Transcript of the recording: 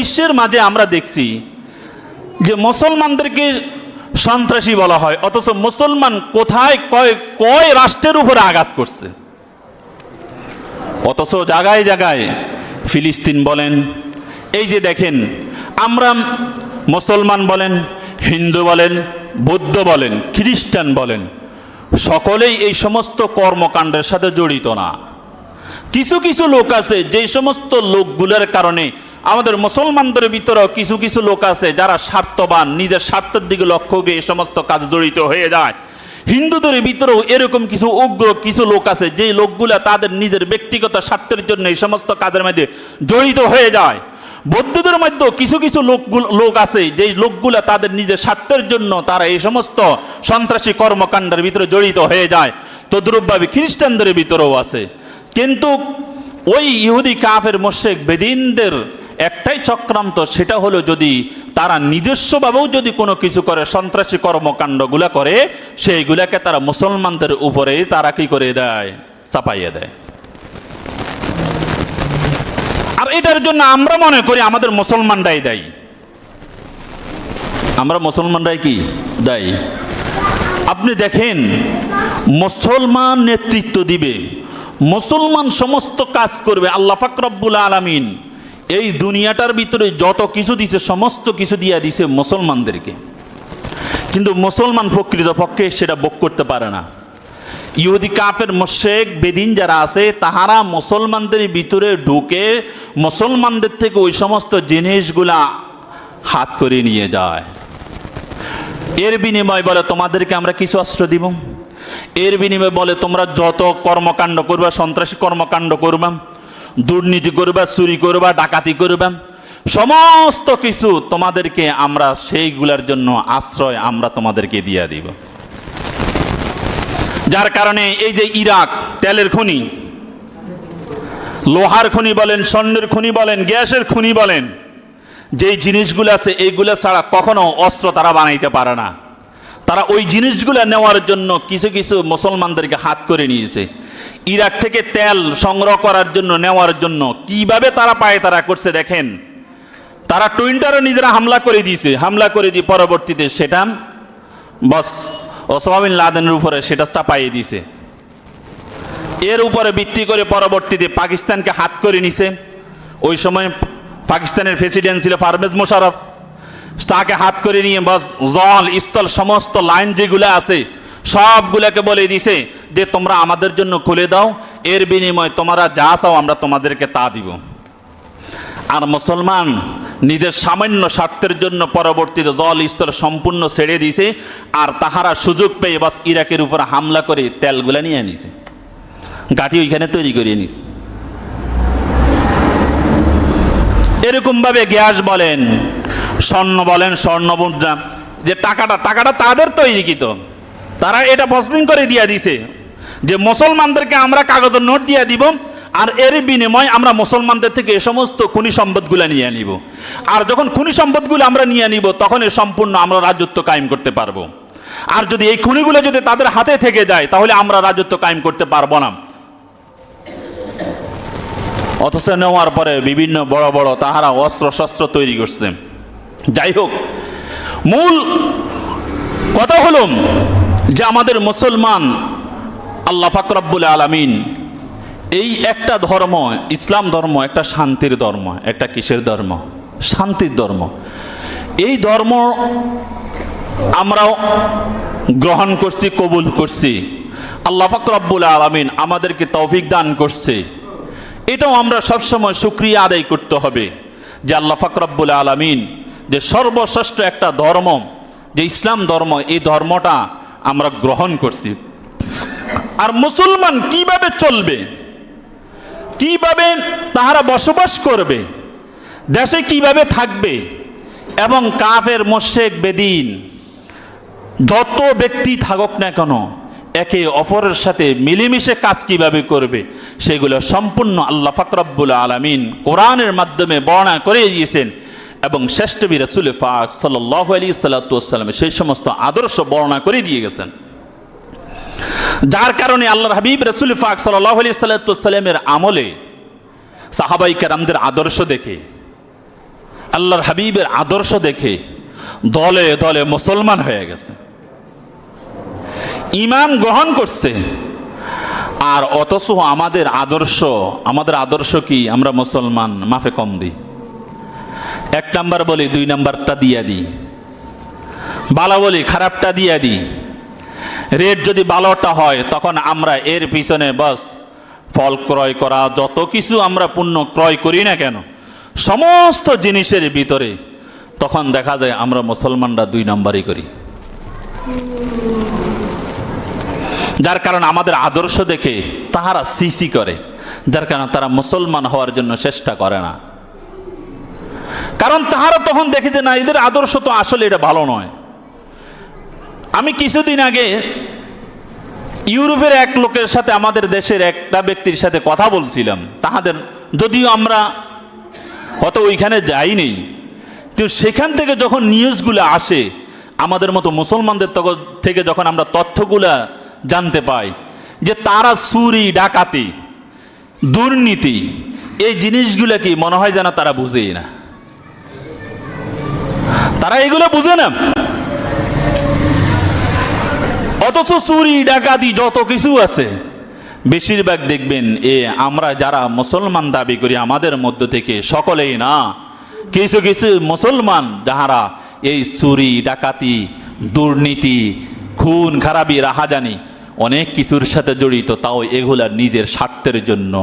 বিশ্বের মাঝে আমরা দেখছি যে মুসলমানদেরকে সন্ত্রাসী বলা হয়, অথচ মুসলমান কোথায় কয় কয় রাষ্ট্রের উপরে আঘাত করছে? অথচ জায়গায় জায়গায় ফিলিস্তিন বলেন, এই যে দেখেন, আমরা মুসলমান বলেন, হিন্দু বলেন, বৌদ্ধ বলেন, খ্রিস্টান বলেন, সকলেই এই সমস্ত কর্মকাণ্ডের সাথে জড়িত না। কিছু কিছু লোক আছে যে সমস্ত লোকগুলোর কারণে আমাদের মুসলমানদের ভিতরেও কিছু কিছু লোক আছে যারা স্বার্থবান, নিজের স্বার্থের দিকে লক্ষ্য করে এই সমস্ত কাজ জড়িত হয়ে যায়। হিন্দুদের ভিতরেও এরকম কিছু উগ্র কিছু লোক আছে যে লোকগুলা তাদের নিজের ব্যক্তিগত স্বার্থের জন্য এই সমস্ত কাজের মধ্যে জড়িত হয়ে যায়। বৌদ্ধদের মধ্যেও কিছু কিছু লোকগুলো, লোক আছে যে লোকগুলা তাদের নিজের স্বার্থের জন্য তারা এই সমস্ত সন্ত্রাসী কর্মকাণ্ডের ভিতরে জড়িত হয়ে যায়। তদ্রূপভাবে খ্রিস্টানদের ভিতরেও আছে। কিন্তু ওই ইহুদি কাফের মোশেক বেদিনদের একটাই চক্রান্ত, সেটা হলো যদি তারা নিজস্বভাবেও যদি কোনো কিছু করে, সন্ত্রাসী কর্মকাণ্ডগুলা করে, সেইগুলাকে তারা মুসলমানদের উপরে তারা কি করে দেয়? চাপাইয়ে দেয়। আর এটার জন্য আমরা মনে করি আমাদের মুসলমানরাই দায়ী। আমরা মুসলমানরাই কি? দায়ী। আপনি দেখেন, মুসলমান নেতৃত্ব দিবে। মুসলমান সমস্ত কাজ করবে, আল্লাহ ফাকরব্বুল আলামিন। এই দুনিয়াটার ভিতরে যত কিছু দিছে, সমস্ত কিছু দিয়ে দিছে মুসলমানদেরকে। কিন্তু মুসলমান প্রকৃতপক্ষে সেটা ভোগ করতে পারে না। ইহুদি কাপের মোশেক বেদিন যারা আছে, তাহারা মুসলমানদের ভিতরে ঢুকে মুসলমানদের থেকে ওই সমস্ত জিনিসগুলা হাত করে নিয়ে যায়। এর বিনিময় বলে, তোমাদেরকে আমরা কিছু অস্ত্র দিব? এর বিনিময়ে বলে, তোমরা যত কর্মকাণ্ড করবা, সন্ত্রাসী কর্মকাণ্ড করবা, দুর্নীতি করবা, চুরি করবা, ডাকাতি করবা, সমস্ত কিছু তোমাদেরকে আমরা সেইগুলার জন্য আশ্রয় আমরা তোমাদেরকে দিয়ে দিব। যার কারণে এই যে ইরাক, তেলের খনি, লোহার খনি বলেন, স্বর্ণের খনি বলেন, গ্যাসের খনি বলেন, যেই জিনিসগুলো আছে, এইগুলো ছাড়া কখনো অস্ত্র তারা বানাইতে পারে না। তারা ওই জিনিসগুলো নেওয়ার জন্য কিছু কিছু মুসলমানদেরকে হাত করে নিয়েছে। ইরাক থেকে তেল সংগ্রহ করার জন্য নেওয়ার জন্য। কীভাবে তারা পায় তারা করছে দেখেন? তারা টুইন্টারও নিজেরা হামলা করে দিয়েছে। হামলা করে দিয়ে পরবর্তীতে সেটা বস ওসমাবিন লাদেনের উপরে সেটা চাপাইয়ে দিছে এর উপরে ভিত্তি করে পরবর্তীতে পাকিস্তানকে হাত করে নিছে। ওই সময় পাকিস্তানের প্রেসিডেন্ট ছিল পারভেজ মোশারফ তাকে হাত করে নিয়ে বাস, জল, স্থল, সমস্ত লাইন যেগুলো আছে, সবগুলোকে বলে দিছে যে তোমরা আমাদের জন্য খুলে দাও, এর বিনিময়ে তোমরা যা চাও আমরা তোমাদেরকে তা দিব। আর মুসলমান নিজের সামান্য স্বার্থের জন্য পরবর্তীতে জল স্তর সম্পূর্ণ ছেড়ে দিছে, আর তাহারা সুযোগ পেয়ে বাস ইরাকের উপর হামলা করে তেলগুলা নিয়ে নিছে। গাঠি ওইখানে তৈরি করিয়ে নিছে। এরকমভাবে গ্যাস বলেন স্বর্ণ বলেন, স্বর্ণ মুদ্রা, যে টাকাটা টাকাটা তাদের তৈরিকৃত তারা এটা প্রসেসিং করে দিয়ে দিছে। যে মুসলমানদেরকে আমরা কাগজের নোট দিয়ে দিব, আর এর বিনিময় আমরা মুসলমানদের থেকে এ সমস্ত খুনি সম্পদগুলো নিয়ে নিব। আর যখন খুনি সম্পদগুলো আমরা নিয়ে নিব, তখন এ সম্পূর্ণ আমরা রাজত্ব কায়েম করতে পারব। আর যদি এই খুনিগুলো যদি তাদের হাতে থেকে যায়, তাহলে আমরা রাজত্ব কায়েম করতে পারব না। অথচ নেওয়ার পরে বিভিন্ন বড় বড় তাহারা অস্ত্র শস্ত্র তৈরি করছে। যাই হোক মূল কথা হলো যে আমাদের মুসলমান, আল্লাহ ফাকরাবুল আলমিন, এই একটা ধর্ম, ইসলাম ধর্ম, একটা শান্তির ধর্ম, একটা কিসের ধর্ম? শান্তির ধর্ম। এই ধর্ম আমরাও গ্রহণ করছি, কবুল করছি। আল্লাহ ফাকরাবুল আলমিন আমাদেরকে তৌফিক দান করছে। এটাও আমরা সবসময় সুক্রিয়া আদায় করতে হবে যে আল্লাহ ফাকরাবুল আলমিন যে সর্বশ্রেষ্ঠ একটা ধর্ম, যে ইসলাম ধর্ম, এই ধর্মটা আমরা গ্রহণ করছি। আর মুসলমান কীভাবে চলবে? কীভাবে তাহারা বসবাস করবে? দেশে কীভাবে থাকবে? এবং কাফের মোশেক বেদিন, যত ব্যক্তি থাকুক না কেন, একে অপরের সাথে মিলেমিশে কাজ কীভাবে করবে, সেগুলো সম্পূর্ণ আল্লাহ ফাকরাবুল আলমিন কোরআনের মাধ্যমে বর্ণনা করে দিয়েছেন। এবং শ্রেষ্ঠ বীর রসুল ফাক সাল্লাহ আলী সাল্লাতামের সেই সমস্ত আদর্শ বর্ণনা করে দিয়ে গেছেন। যার কারণে আল্লাহ হাবিব রসুল ফাক সাল্লাহ আলী সাল্লাতামের আমলে সাহাবাই কেরামদের আদর্শ দেখে, আল্লাহর হাবিবের আদর্শ দেখে দলে দলে মুসলমান হয়ে গেছে। ইমান গ্রহণ করছে, আর অথচ আমাদের আদর্শ আমাদের আদর্শ কি? আমরা মুসলমান, মাফে কম দিই। এক নাম্বার বলি, দুই নাম্বারটা দিয়ে দিই। ভালো বলি, খারাপটা দিয়ে দিই। রেট যদি ভালোটা হয়, তখন আমরা এর পিছনে বাস ফল ক্রয় করা, যত কিছু আমরা পণ্য ক্রয় করি না কেন, সমস্ত জিনিসের ভিতরে, তখন দেখা যায় আমরা মুসলমানরা দুই নম্বরই করি। যার কারণ আমাদের আদর্শ দেখে তাহারা সিসি করে, যার কারণে তারা মুসলমান হওয়ার জন্য চেষ্টা করে না। কারণ তাহারা তখন দেখে যে না এদের আদর্শ তো আসলে এটা ভালো নয়। আমি কিছুদিন আগে ইউরোপের এক লোকের সাথে আমাদের দেশের একটা ব্যক্তির সাথে কথা বলছিলাম। তাহাদের, যদিও আমরা হয়তো ওইখানে যাইনি তো সেখান থেকে যখন নিউজগুলো আসে, আমাদের মতো মুসলমানদের থেকে যখন আমরা তথ্যগুলা জানতে পাই, যে তারা চুরি ডাকাতি, দুর্নীতি, এই জিনিসগুলো কি মনে হয় যেন তারা বুঝেই না। তারা এগুলো বুঝে না। অথচ চুরি, ডাকাতি যত কিছু আছে, বেশিরভাগ দেখবেন এ আমরা যারা মুসলমান দাবি করি আমাদের মধ্য থেকে সকলেই না। কিছু কিছু মুসলমান যাহারা এই চুরি, ডাকাতি, দুর্নীতি, খুন, খারাপি, রাহাজানি অনেক কিছুর সাথে জড়িত, তাও এগুলা নিজের স্বার্থের জন্য।